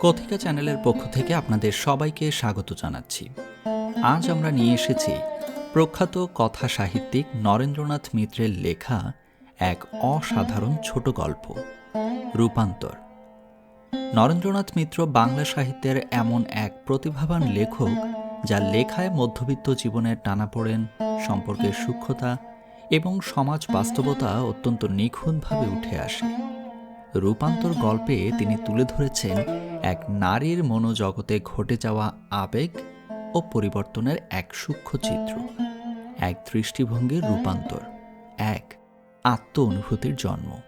কথিকা চ্যানেলের পক্ষ থেকে আপনাদের সবাইকে স্বাগত জানাচ্ছি। আজ আমরা নিয়ে এসেছি প্রখ্যাত কথা সাহিত্যিক নরেন্দ্রনাথ মিত্রের লেখা এক অসাধারণ ছোট গল্প, রূপান্তর। নরেন্দ্রনাথ মিত্র বাংলা সাহিত্যের এমন এক প্রতিভাবান লেখক যার লেখায় মধ্যবিত্ত জীবনের টানাপোড়েন সম্পর্কের সূক্ষ্মতা এবং সমাজ বাস্তবতা অত্যন্ত নিখুঁতভাবে উঠে আসে। রূপান্তর গল্পে তিনি তুলে ধরেছেন এক নারীর মনোজগতে ঘটে যাওয়া আবেগ ও পরিবর্তনের এক সূক্ষ্ম চিত্র, এক দৃষ্টিভঙ্গির রূপান্তর, এক আত্ম অনুভূতির জন্ম।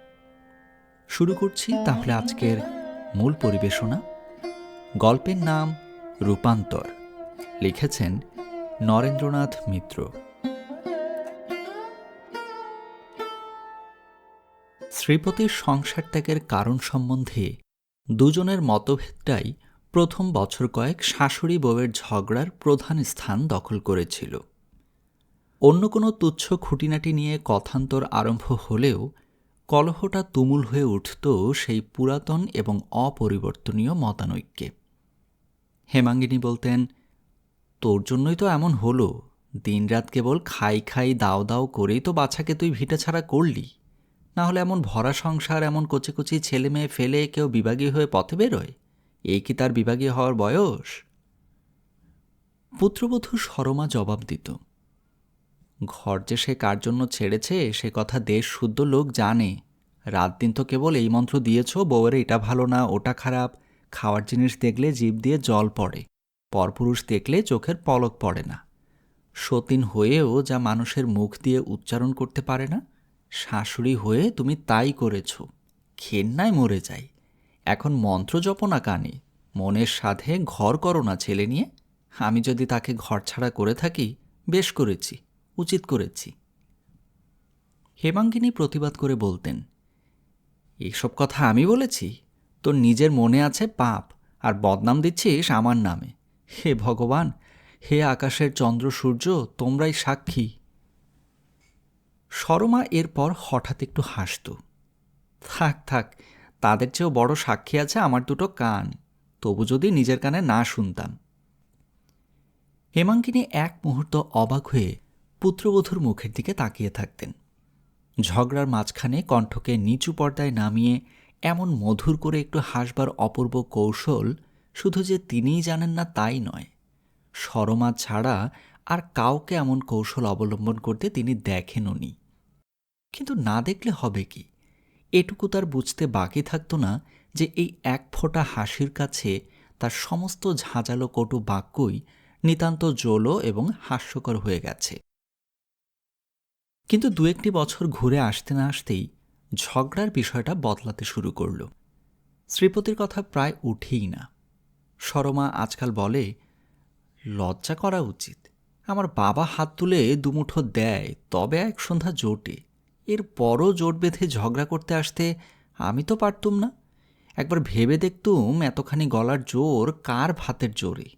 শুরু করছি তাহলে আজকের মূল পরিবেশনা। গল্পের নাম রূপান্তর। লিখেছেন নরেন্দ্রনাথ মিত্র। শ্রীপতির সংসার ত্যাগের কারণ সম্বন্ধে দুজনের মতভেদটাই প্রথম বছর কয়েক শাশুড়ি বউয়ের ঝগড়ার প্রধান স্থান দখল করেছিল। অন্য কোনো তুচ্ছ খুঁটিনাটি নিয়ে কথান্তর আরম্ভ হলেও কলহটা তুমুল হয়ে উঠত সেই পুরাতন এবং অপরিবর্তনীয় মতানৈক্যে। হেমাঙ্গিনী বলতেন, তোর জন্যই তো এমন হলো, দিনরাত কেবল খাই খাই দাও দাও করেই তো বাছাকে তুই ভিটে ছাড়া করলি। না হলে এমন ভরা সংসার, এমন কচি কচি ছেলে মেয়ে ফেলে কেউ বিভাগী হয়ে পথে বেরোয়? এই কি তার বিভাগী হওয়ার বয়স? পুত্রবধূ সরমা জবাব দিত, ঘর যে সে কার জন্য ছেড়েছে, সে কথা দেশ শুদ্ধ লোক জানে। রাত দিন তো কেবল এই মন্ত্র দিয়েছ, বউয়ের এটা ভালো না, ওটা খারাপ। খাওয়ার জিনিস দেখলে জীব দিয়ে জল পড়ে, পরপুরুষ দেখলে চোখের পলক পড়ে না। সতীন হয়েও যা মানুষের মুখ দিয়ে উচ্চারণ করতে পারে না শাশুড়ি হয়ে তুমি তাই করেছ। খেন্নায় মরে যাই। এখন মন্ত্র জপ না কানে। মনের সাধে ঘর করো না ছেলে নিয়ে। আমি যদি তাকে ঘর ছাড়া করে থাকি, বেশ করেছি, উচিত করেছি। হেমাঙ্গিনী প্রতিবাদ করে বলতেন এইসব কথা আমি বলেছি? তোর নিজের মনে আছে পাপ, আর বদনাম দিচ্ছিস আমার নামে। হে ভগবান, হে আকাশের চন্দ্র সূর্য, তোমরাই সাক্ষী। সরমা এরপর হঠাৎ একটু হাসত। থাক থাক, তাদের চেয়েও বড় সাক্ষী আছে আমার দুটো কান। তবু যদি নিজের কানে না শুনতাম। হেমাঙ্কিনী এক মুহূর্ত অবাক হয়ে পুত্রবধূর মুখের দিকে তাকিয়ে থাকতেন। ঝগড়ার মাঝখানে কণ্ঠকে নিচু পর্দায় নামিয়ে এমন মধুর করে একটু হাসবার অপূর্ব কৌশল শুধু যে তিনিই জানেন না তাই নয়। সরমা ছাড়া আর কাউকে এমন কৌশল অবলম্বন করতে তিনি দেখেননি। কিন্তু না দেখলে হবে কি? এটুকু তার বুঝতে বাকি থাকতো না যে এই এক ফোঁটা হাসির কাছে তার সমস্ত ঝাঁঝালো কটু বাক্যই নিতান্ত জোলো এবং হাস্যকর হয়ে গেছে। কিন্তু দু একটি বছর ঘুরে আসতে না আসতেই ঝগড়ার বিষয়টা বদলাতে শুরু করল। শ্রীপতির কথা প্রায় উঠেই না। সরমা আজকাল বলে, লজ্জা করা উচিত। আমার বাবা হাত তুলে দুমুঠো দেয়, তবে এক সন্ধ্যা জোটে। এর পরও জোট বেঁধে ঝগড়া করতে আসতে আমি তো পারতুম না। একবার ভেবে দেখতুম এতখানি গলার জোর কার ভাতের জোরে।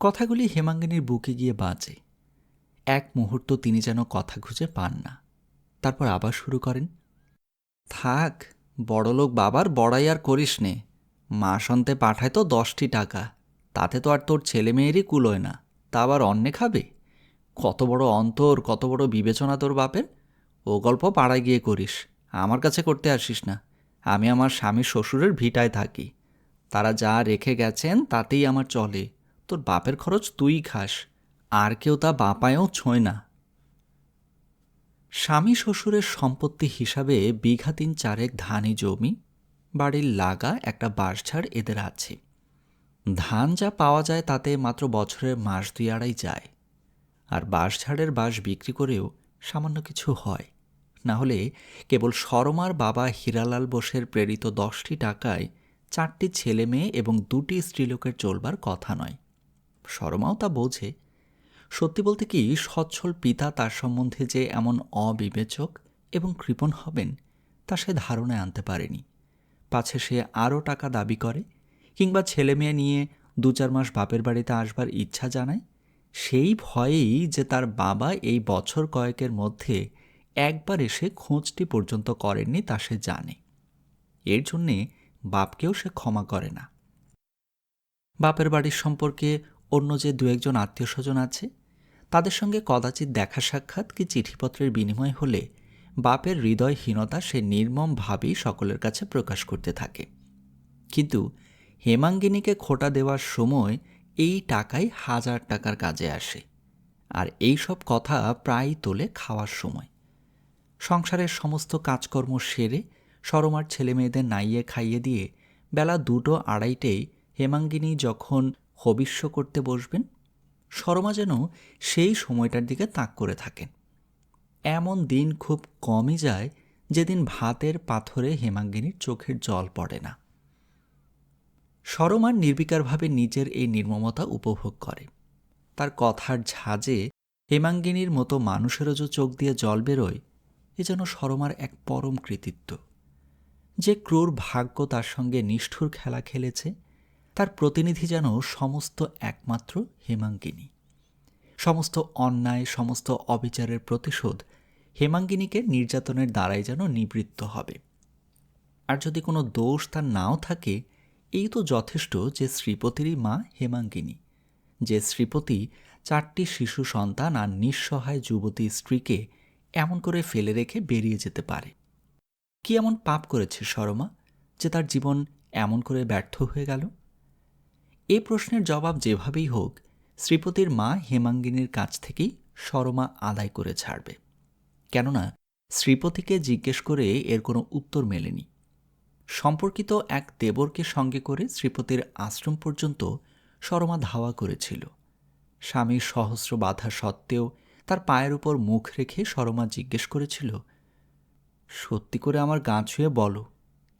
কথাগুলি হেমাঙ্গিনীর বুকে গিয়ে বাজে। এক মুহূর্ত তিনি যেন কথা খুঁজে পান না। তারপর আবার শুরু করেন, থাক, বড়লোক বাবার বড়াই আর করিস নে। মাস অন্তে পাঠায় তো দশটি টাকা, তাতে তো আর তোর ছেলে মেয়েরই কুলোয় না। তা আবার অন্যে খাবে? কত বড় অন্তর, কত বড় বিবেচনা তোর বাপের? ও গল্প পাড়ায় গিয়ে করিস। আমার কাছে করতে আসিস না। আমি আমার স্বামী শ্বশুরের ভিটায় থাকি। তারা যা রেখে গেছেন তাতেই আমার চলে। তোর বাপের খরচ তুই খাস। আর কেউ তা বাপায়ও ছোঁয় না। স্বামী শ্বশুরের সম্পত্তি হিসাবে বিঘা তিন চারেক ধানি জমি, বাড়ির লাগা একটা বাঁশঝাড় এদের আছে। ধান যা পাওয়া যায় তাতে মাত্র বছরের মাস দুই আড়াই যায়। আর বাঁশঝাড়ের বাঁশ বিক্রি করেও সামান্য কিছু হয়। না হলে কেবল সরমার বাবা হীরালাল বোসের প্রেরিত দশটি টাকায় চারটি ছেলে মেয়ে এবং দুটি স্ত্রীলোকের চলবার কথা নয়। সরমাও তা বোঝে। সত্যি বলতে কি, সচ্ছল পিতা তার সম্বন্ধে যে এমন অবিবেচক এবং কৃপণ হবেন, তা সে ধারণায় আনতে পারেনি। পাছে সে আরও টাকা দাবি করে, কিংবা ছেলে মেয়ে নিয়ে দু চার মাস বাপের বাড়িতে আসবার ইচ্ছা জানায় সেই ভয়েই যে তার বাবা এই বছর কয়েকের মধ্যে একবার এসে খোঁজটি পর্যন্ত করেননি তা সে জানে। এর জন্যে বাপকেও সে ক্ষমা করে না। বাপের বাড়ির সম্পর্কে অন্য যে দু একজন আত্মীয় স্বজন আছে, তাদের সঙ্গে কদাচিৎ দেখা সাক্ষাৎ কি চিঠিপত্রের বিনিময় হলে বাপের হৃদয়হীনতা সে নির্মমভাবেই সকলের কাছে প্রকাশ করতে থাকে। কিন্তু হেমাঙ্গিনীকে খোটা দেওয়ার সময় এই টাকাই হাজার টাকার কাজে আসে। আর এই সব কথা প্রায়ই তোলে খাওয়ার সময়। সংসারের সমস্ত কাজকর্ম সেরে সরমার ছেলেমেয়েদের নাইয়ে খাইয়ে দিয়ে বেলা দুটো আড়াইটেই হেমাঙ্গিনী যখন হবিষ্য করতে বসবেন, সরমা যেন সেই সময়টার দিকে তাক করে থাকেন। এমন দিন খুব কমই যায় যেদিন ভাতের পাথরে হেমাঙ্গিনীর চোখের জল পড়ে না। সরমার নির্বিকারভাবে নিজের এই নির্মমতা উপভোগ করে। তার কথার ঝাঁজে হেমাঙ্গিনীর মতো মানুষেরও যে চোখ দিয়ে জল বেরোয়, এ যেন সরমার এক পরম কৃতিত্ব। যে ক্রূর ভাগ্য তার সঙ্গে নিষ্ঠুর খেলা খেলেছে, তার প্রতিনিধি যেন সমস্ত একমাত্র হেমাঙ্গিনী। সমস্ত অন্যায়, সমস্ত অবিচারের প্রতিশোধ হেমাঙ্গিনীকে নির্যাতনের দ্বারাই যেন নিবৃত্ত হবে। আর যদি কোনো দোষ তার নাও থাকে এই তো যথেষ্ট যে শ্রীপতিরই মা হেমাঙ্গিনী, যে শ্রীপতি চারটি শিশু সন্তান আর নিঃসহায় যুবতী স্ত্রীকে এমন করে ফেলে রেখে বেরিয়ে যেতে পারে। কি এমন পাপ করেছে সরমা যে তার জীবন এমন করে ব্যর্থ হয়ে গেল? এ প্রশ্নের জবাব যেভাবেই হোক, শ্রীপতির মা হেমাঙ্গিনীর কাছ থেকেই সরমা আদায় করে ছাড়বে। কেননা, শ্রীপতিকে জিজ্ঞেস করে এর কোনো উত্তর মেলেনি। সম্পর্কিত এক দেবরকে সঙ্গে করে শ্রীপতির আশ্রম পর্যন্ত সরমা ধাওয়া করেছিল। স্বামীর সহস্র বাধা সত্ত্বেও তার পায়ের উপর মুখ রেখে সরমা জিজ্ঞেস করেছিল, সত্যি করে আমার গা ছুঁয়ে বলো,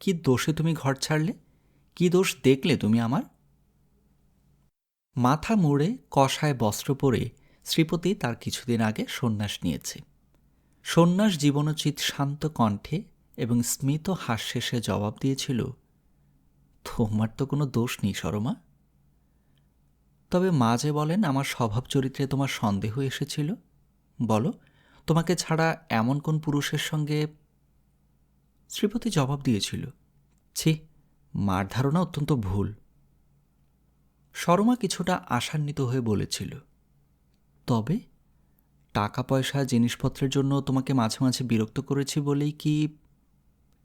কি দোষে তুমি ঘর ছাড়লে? কি দোষ দেখলে তুমি আমার? মাথা মুড়ে কষায় বস্ত্র পরে শ্রীপতি তার কিছুদিন আগে সন্ন্যাস নিয়েছে। সন্ন্যাস জীবনোচিত শান্ত কণ্ঠে এবং স্মিত হাস্যে সে জবাব দিয়েছিল, তোমার তো কোনো দোষ নেই, সরমা। তবে মা যে বলেন, আমার স্বভাব চরিত্রে তোমার সন্দেহ এসেছিল। বলো, তোমাকে ছাড়া এমন কোন পুরুষের সঙ্গে? শ্রীপতি জবাব দিয়েছিল, ছি, মার ধারণা অত্যন্ত ভুল। শর্মা কিছুটা আশান্বিত হয়ে বলেছিল, তবে টাকা পয়সা জিনিসপত্রের জন্য তোমাকে মাঝে মাঝে বিরক্ত করেছি বলেই কি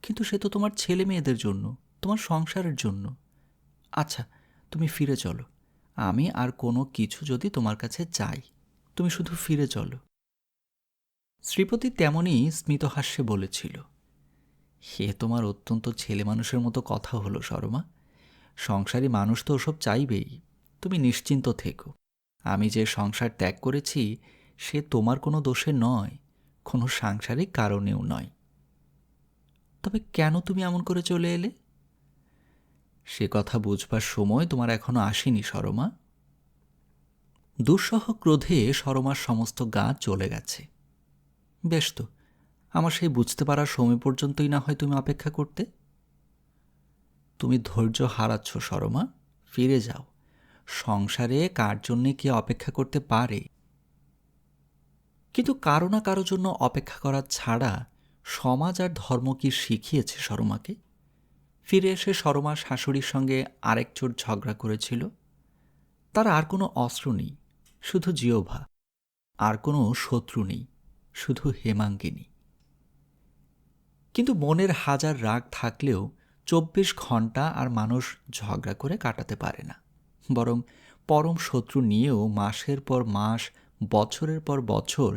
কিন্তু সে তো তোমার ছেলে মেয়েদের জন্য, তোমার সংসারের জন্য। আচ্ছা তুমি ফিরে চলো। আমি আর কোনো কিছু যদি তোমার কাছে চাই, তুমি শুধু ফিরে চলো। শ্রীপতি তেমনই স্মিতহাস্যে বলেছিল হে তোমার অত্যন্ত ছেলে মানুষের মতো কথা হলো শর্মা সংসারী মানুষ তো ওসব চাইবেই। তুমি নিশ্চিন্ত থেকো। আমি যে সংসার ত্যাগ করেছি, সে তোমার কোনো দোষে নয়, কোনো সাংসারিক কারণেও নয়। তবে কেন তুমি এমন করে চলে এলে? সে কথা বুঝবার সময় তোমার এখনও আসেনি সরমা। দুঃসহ ক্রোধে সরমার সমস্ত গা চলে গেছে। বেশ তো, আমার সেই বুঝতে পারার সময় পর্যন্তই না হয় তুমি অপেক্ষা করতে। তুমি ধৈর্য হারাচ্ছ সরমা, ফিরে যাও। সংসারে কার জন্যে কে অপেক্ষা করতে পারে? কিন্তু কারও না কারও জন্য অপেক্ষা করা ছাড়া সমাজ আর ধর্ম কি শিখিয়েছে সরমাকে? ফিরে এসে সরমা শাশুড়ির সঙ্গে আরেক চোট ঝগড়া করেছিল। তার আর কোনো অস্ত্র নেই, শুধু জিওভা আর কোনো শত্রু নেই, শুধু হেমাঙ্গিনী। কিন্তু মনের হাজার রাগ থাকলেও চব্বিশ ঘণ্টা আর মানুষ ঝগড়া করে কাটাতে পারে না। বরং পরম শত্রু নিয়েও মাসের পর মাস, বছরের পর বছর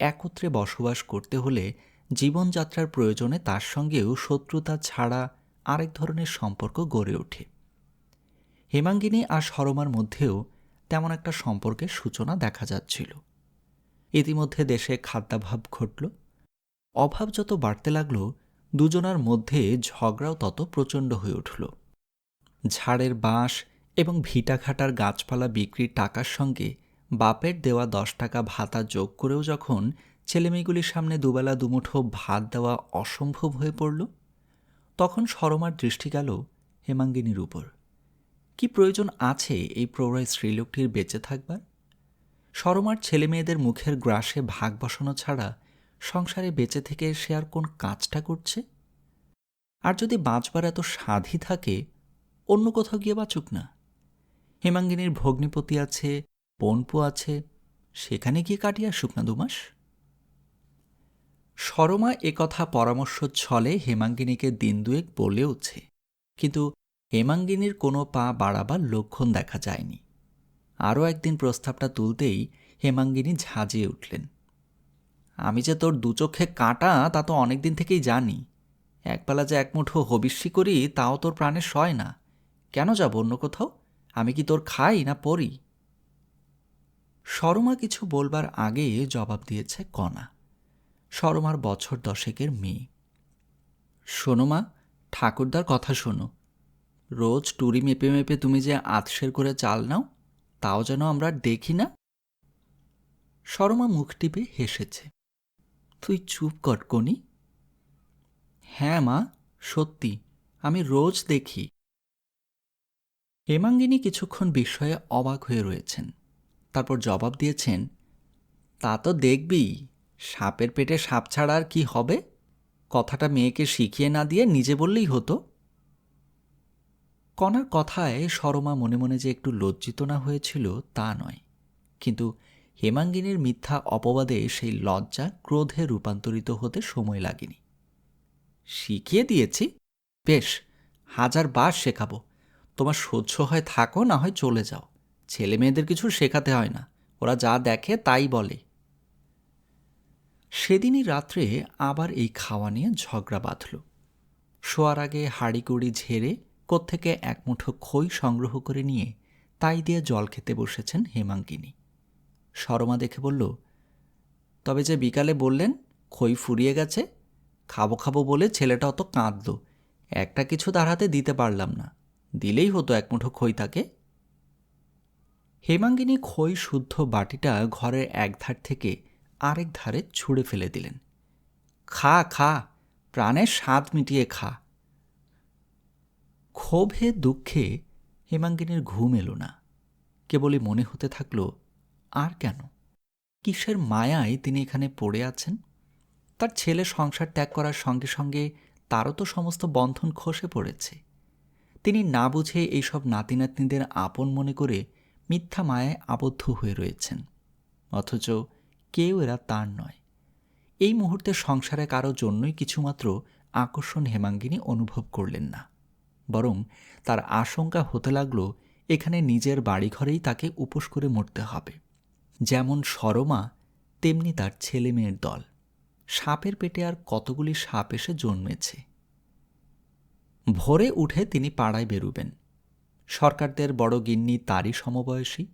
একত্রে বসবাস করতে হলে জীবনযাত্রার প্রয়োজনে তার সঙ্গেও শত্রুতা ছাড়া আরেক ধরনের সম্পর্ক গড়ে ওঠে। হেমাঙ্গিনী আর সরমার মধ্যেও তেমন একটা সম্পর্কের সূচনা দেখা যাচ্ছিল। ইতিমধ্যে দেশে খাদ্যাভাব ঘটল। অভাব যত বাড়তে লাগল, দুজনার মধ্যে ঝগড়াও তত প্রচণ্ড হয়ে উঠল। ঝাড়ের বাঁশ এবং ভিটাঘাটার গাছপালা বিক্রির টাকার সঙ্গে বাপের দেওয়া দশ টাকা ভাতা যোগ করেও যখন ছেলেমেয়েগুলির সামনে দুবেলা দুমুঠো ভাত দেওয়া অসম্ভব হয়ে পড়ল। তখন সরমার দৃষ্টি গেল হেমাঙ্গিনীর উপর। কি প্রয়োজন আছে এই প্রৌঢ় স্ত্রীলোকটির বেঁচে থাকবার? সরমার ছেলেমেয়েদের মুখের গ্রাসে ভাগ বসানো ছাড়া সংসারে বেঁচে থেকে সে আর কোন কাজটা করছে? আর যদি বাঁচবার এত সাধি থাকে, অন্য কোথাও গিয়ে বাঁচুক না। হেমাঙ্গিনীর ভগ্নিপতি আছে পনপু আছে, সেখানে গিয়ে কাটিয়ে আসুক না দুমাস। সরমা একথা পরামর্শ ছলে হেমাঙ্গিনীকে দিন দুয়েক বলেওছে কিন্তু হেমাঙ্গিনীর কোনো পা বাড়াবার লক্ষণ দেখা যায়নি। আরও একদিন প্রস্তাবটা তুলতেই হেমাঙ্গিনী ঝাঁজিয়ে উঠলেন। আমি যে তোর দুচোখে কাঁটা, তা তো অনেক দিন থেকেই জানি। একবেলা যে এক মুঠো হবিষ্যি করি, তাও তোর প্রাণে সয় না। কেন যাব অন্য কোথাও? আমি কি তোর খাই না পড়ি সরমা কিছু বলবার আগে জবাব দিয়েছে কণা। সরমার বছর দশেকের মেয়ে। শোনো মা, ঠাকুরদার কথা শোনো। রোজ টুরি মেপে মেপে তুমি যে আতসের করে চাল নাও, তাও যেন আমরা দেখি না। সরমা মুখ টিপে হেসেছে। তুই চুপ কর কনি। হ্যাঁ মা, সত্যি, আমি রোজ দেখি। হেমাঙ্গিনী কিছুক্ষণ বিস্ময়ে অবাক হয়ে রয়েছেন। তারপর জবাব দিয়েছেন, তা তো দেখবি। সাপের পেটে সাপ ছাড়া আর কি হবে? কথাটা মেয়েকে শিখিয়ে না দিয়ে নিজে বললেই হতো। কণার কথায় সরমা মনে মনে যে একটু লজ্জিত না হয়েছিল তা নয়, কিন্তু হেমাঙ্গিনীর মিথ্যা অপবাদে সেই লজ্জা ক্রোধে রূপান্তরিত হতে সময় লাগেনি। শিখিয়ে দিয়েছি? বেশ, হাজার বার শেখাবো। তোমার সহ্য হয় থাকো, না হয় চলে যাও। ছেলে মেয়েদের কিছু শেখাতে হয় না। ওরা যা দেখে তাই বলে। সেদিনই রাত্রে আবার এই খাওয়া নিয়ে ঝগড়া বাঁধল। শোয়ার আগে হাড়িকুড়ি ঝেড়ে কোত্থেকে এক মুঠো খই সংগ্রহ করে নিয়ে তাই দিয়ে জল খেতে বসেছেন হেমাঙ্গিনী। সরমা দেখে বলল, তবে যে বিকালে বললেন খই ফুরিয়ে গেছে, খাব খাব বলে ছেলেটা অত কাঁদল। একটা কিছু তার হাতে দিতে পারলাম না, দিলেই হতো এক মুঠো খই তাকে। হেমাঙ্গিনী খই শুদ্ধ বাটিটা ঘরের একধার থেকে আরেক ধারে ছুঁড়ে ফেলে দিলেন। খা খা প্রাণের স্বাদ মিটিয়ে খা। ক্ষোভে, দুঃখে হেমাঙ্গিনীর ঘুম এলো না। কেবলই মনে হতে থাকল, আর কেন? কিসের মায়ায় তিনি এখানে পড়ে আছেন? তার ছেলে সংসার ত্যাগ করার সঙ্গে সঙ্গে তারও তো সমস্ত বন্ধন খসে পড়েছে। তিনি না বুঝে এইসব নাতি নাতনিদের আপন মনে করে মিথ্যা মায়ায় আবদ্ধ হয়ে রয়েছেন। অথচ কেউ এরা তার নয়। এই মুহূর্তে সংসারে কারও জন্যই কিছুমাত্র আকর্ষণ হেমাঙ্গিনী অনুভব করলেন না, বরং তার আশঙ্কা হতে লাগল এখানে নিজের বাড়িঘরেই তাকে উপোস করে মরতে হবে। যেমন সরমা, তেমনি তার ছেলে মেয়ের দল। সাপের পেটে আর কতগুলি সাপ এসে জন্মেছে। ভোরে উঠে তিনি পাড়ায় বেরুবেন। সরকারদের বড় গিন্নি তারই সমবয়সী।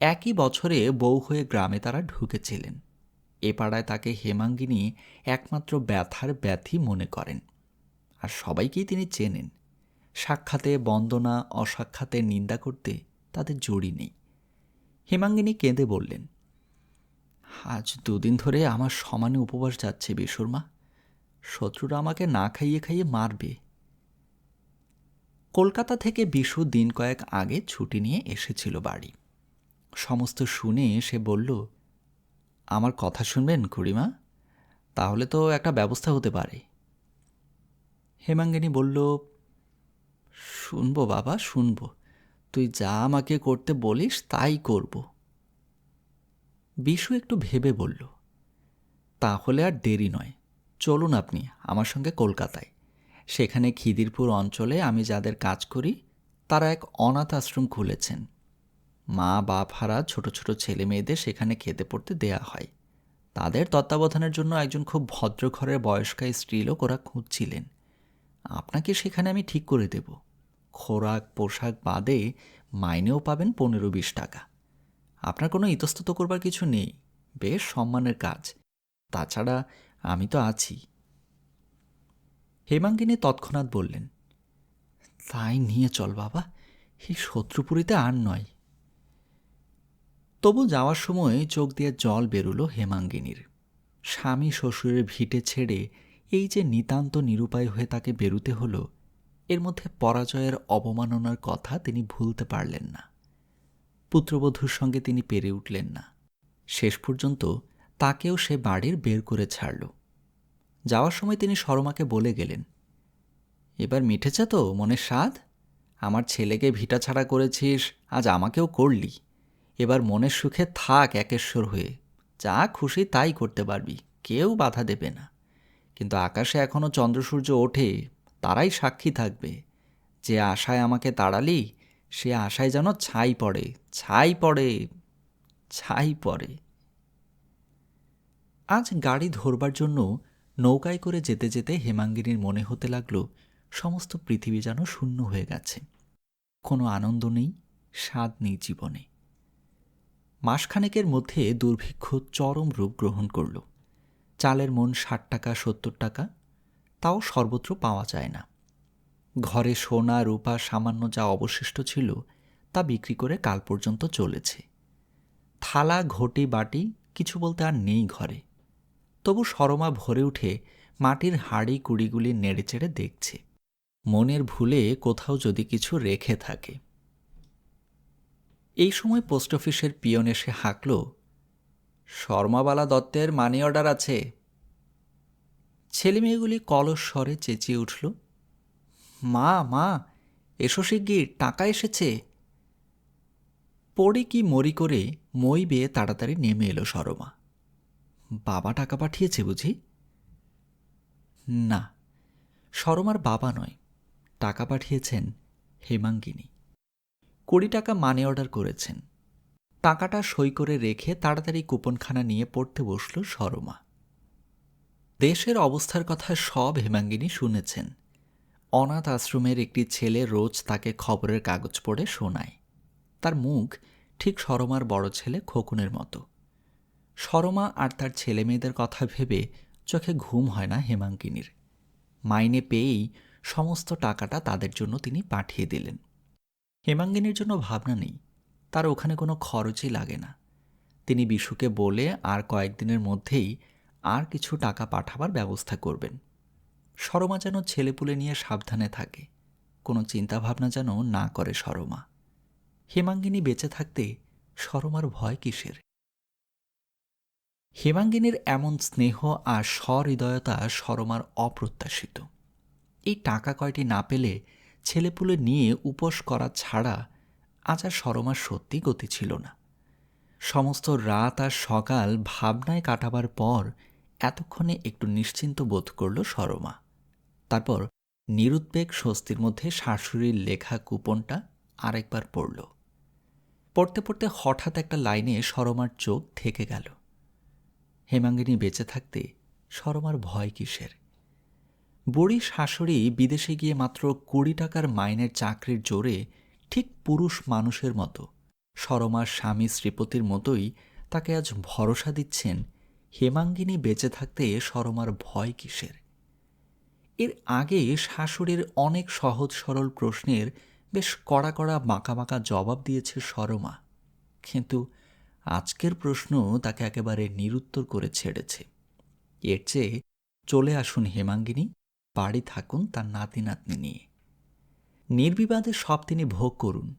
একই বছরে বউ হয়ে গ্রামে তারা ঢুকেছিলেন। এ পাড়ায় তাকে হেমাঙ্গিনী একমাত্র ব্যথার ব্যথি মনে করেন। আর সবাইকেই তিনি চেনেন। সাক্ষাতে বন্দনা, অসাক্ষাতে নিন্দা করতে তাদের জড়ি নেই। হেমাঙ্গিনী কেঁদে বললেন, আজ দুদিন ধরে আমার সমানে উপবাস যাচ্ছে বিশুরমা শত্রুরা আমাকে না খাইয়ে খাইয়ে মারবে। কলকাতা থেকে বিশু দিন কয়েক আগে ছুটি নিয়ে এসেছিল বাড়ি। সমস্ত শুনে সে বলল, আমার কথা শুনবেন খুড়িমা? তাহলে তো একটা ব্যবস্থা হতে পারে। হেমাঙ্গিনী বলল, শুনব বাবা, শুনব। তুই যা আমাকে করতে বলিস, তাই করব। বিশু একটু ভেবে বলল, তাহলে আর দেরি নয়। চলুন আপনি আমার সঙ্গে কলকাতায়। সেখানে খিদিরপুর অঞ্চলে আমি যাদের কাজ করি, তারা এক অনাথ আশ্রম খুলেছেন। মা, বাপ হারা ছোট ছোট ছেলে মেয়েদের সেখানে খেতে পড়তে দেয়া হয়। তাদের তত্ত্বাবধানের জন্য একজন খুব ভদ্র ঘরের বয়স্কা স্ত্রীলোক ওরা খুঁজছিলেন। আপনাকে সেখানে আমি ঠিক করে দেব। খোরাক পোশাক বাদে মাইনেও পাবেন পনেরো বিশ টাকা। আপনার কোনো ইতস্তত করবার কিছু নেই। বেশ সম্মানের কাজ। তাছাড়া আমি তো আছি। হেমাঙ্গিনী তৎক্ষণাৎ বললেন, তাই নিয়ে চল বাবা। এই শত্রুপুরীতে আর নয়। তবু যাওয়ার সময় চোখ দিয়ে জল বেরুলো হেমাঙ্গিনীর। স্বামী শ্বশুরের ভিটে ছেড়ে এই যে নিতান্ত নিরুপায় হয়ে তাকে বেরুতে হলো, এর মধ্যে পরাজয়ের অবমাননার কথা তিনি ভুলতে পারলেন না। পুত্রবধূর সঙ্গে তিনি পেরে উঠলেন না। শেষ পর্যন্ত তাকেও সে বাড়ির বের করে ছাড়ল। যাওয়ার সময় তিনি শর্মাকে বলে গেলেন, এবার মিঠেছে তো, মনের স্বাদ? আমার ছেলেকে ভিটা ছাড়া করেছিস, আজ আমাকেও করলি। এবার মনের সুখে থাক একেশ্বর হয়ে। যা খুশি তাই করতে পারবি, কেউ বাধা দেবে না। কিন্তু আকাশে এখনও চন্দ্রসূর্য ওঠে, তারাই সাক্ষী থাকবে। যে আশায় আমাকে তাড়ালি, সে আশায় যেন ছাই পড়ে ছাই পড়ে ছাই পড়ে। আজ গাড়ি ধরবার জন্য নৌকায় করে যেতে যেতে হেমাঙ্গিনীর মনে হতে লাগল, সমস্ত পৃথিবী যেন শূন্য হয়ে গেছে। কোনো আনন্দ নেই, স্বাদ নেই জীবনে। মাসখানেকের মধ্যে দুর্ভিক্ষ চরম রূপ গ্রহণ করল। চালের মন ষাট টাকা, সত্তর টাকা, তাও সর্বত্র পাওয়া যায় না। ঘরে সোনা, রূপা, সামান্য যা অবশিষ্ট ছিল, তা বিক্রি করে কাল পর্যন্ত চলেছে। থালা, ঘটি, বাটি, কিছু বলতে আর নেই ঘরে। তবু সরমা ভরে উঠে মাটির হাড়ি কুড়িগুলি নেড়েচেড়ে দেখছে। মনের ভুলে কোথাও যদি কিছু রেখে থাকে। এই সময় পোস্ট অফিসের পিয়ন এসে হাঁকল, শর্মাবালা দত্তের মানি অর্ডার আছে। ছেলেমেয়েগুলি কলস স্বরে চেঁচিয়ে উঠল, মা মা, এসো শিগগির, টাকা এসেছে। পড়ে কি মরি করে মই বেয়ে তাড়াতাড়ি নেমে এলো শর্মা, বাবা টাকা পাঠিয়েছে বুঝি? না সরমার বাবা নয়, টাকা পাঠিয়েছেন হেমাঙ্গিনী। কুড়ি টাকা মানি অর্ডার করেছেন। টাকাটা সই করে রেখে তাড়াতাড়ি কুপনখানা নিয়ে পড়তে বসল সরমা। দেশের অবস্থার কথা সব হেমাঙ্গিনী শুনেছেন। অনাথ আশ্রমের একটি ছেলে রোজ তাকে খবরের কাগজ পড়ে শোনায়। তার মুখ ঠিক সরমার বড় ছেলে খোকনের মতো। সরমা আর তার ছেলে মেয়েদের কথা ভেবে চোখে ঘুম হয় না হেমাঙ্গিনীর। মাইনে পেয়েই সমস্ত টাকাটা তাদের জন্য তিনি পাঠিয়ে দিলেন। হেমাঙ্গিনীর জন্য ভাবনা নেই। তার ওখানে কোনো খরচই লাগে না। তিনি বিশুকে বলে আর কয়েকদিনের মধ্যেই আর কিছু টাকা পাঠাবার ব্যবস্থা করবেন। সরমা যেন ছেলেপুলে নিয়ে সাবধানে থাকে। কোনো চিন্তাভাবনা যেন না করে সরমা। হেমাঙ্গিনী বেঁচে থাকতে সরমার ভয় কিসের? হেমাঙ্গিনীর এমন স্নেহ আর সহৃদয়তা সরমার অপ্রত্যাশিত। এই টাকা কয়টি না পেলে ছেলেপুলে নিয়ে উপোস করা ছাড়া আজ আর সরমার সত্যি গতি ছিল না। সমস্ত রাত আর সকাল ভাবনায় কাটাবার পর এতক্ষণে একটু নিশ্চিন্ত বোধ করল সরমা। তারপর নিরুদ্বেগ স্বস্তির মধ্যে শাশুড়ির লেখা কুপনটা আরেকবার পড়ল। পড়তে পড়তে হঠাৎ একটা লাইনে সরমার চোখ থেকে গেল। হেমাঙ্গিনী বেঁচে থাকতে সরমার ভয় কিসের? বুড়ি শাশুড়ি বিদেশে গিয়ে মাত্র কুড়ি টাকার মাইনের চাকরির জোরে ঠিক পুরুষ মানুষের মতো। সরমার স্বামী শ্রীপতির মতোই তাকে আজ ভরসা দিচ্ছেন হেমাঙ্গিনী বেঁচে থাকতে সরমার ভয় কিসের। এর আগে শাশুড়ির অনেক সহজ সরল প্রশ্নের বেশ কড়া কড়া বাঁকা বাঁকা জবাব দিয়েছে সরমা। কিন্তু আজকের প্রশ্ন তাকে একেবারে নিরুত্তর করে ছেড়েছে। এর চেয়ে চলে আসুন হেমাঙ্গিনী। বাড়ি থাকুন তার নাতি নাতনি নিয়ে। নির্বিবাদে সব তিনি ভোগ করুন।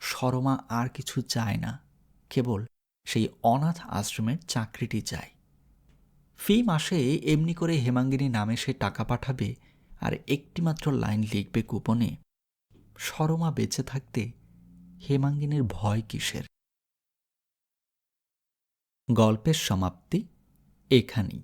সরমা আর কিছু চায় না। কেবল সেই অনাথ আশ্রমের চাকরিটি চায়। ফি মাসে এমনি করে হেমাঙ্গিনী নামে সে টাকা পাঠাবে আর একটিমাত্র লাইন লিখবে কুপনে, সরমা বেঁচে থাকতে হেমাঙ্গিনীর ভয় কিসের? গল্পের সমাপ্তি এখানেই।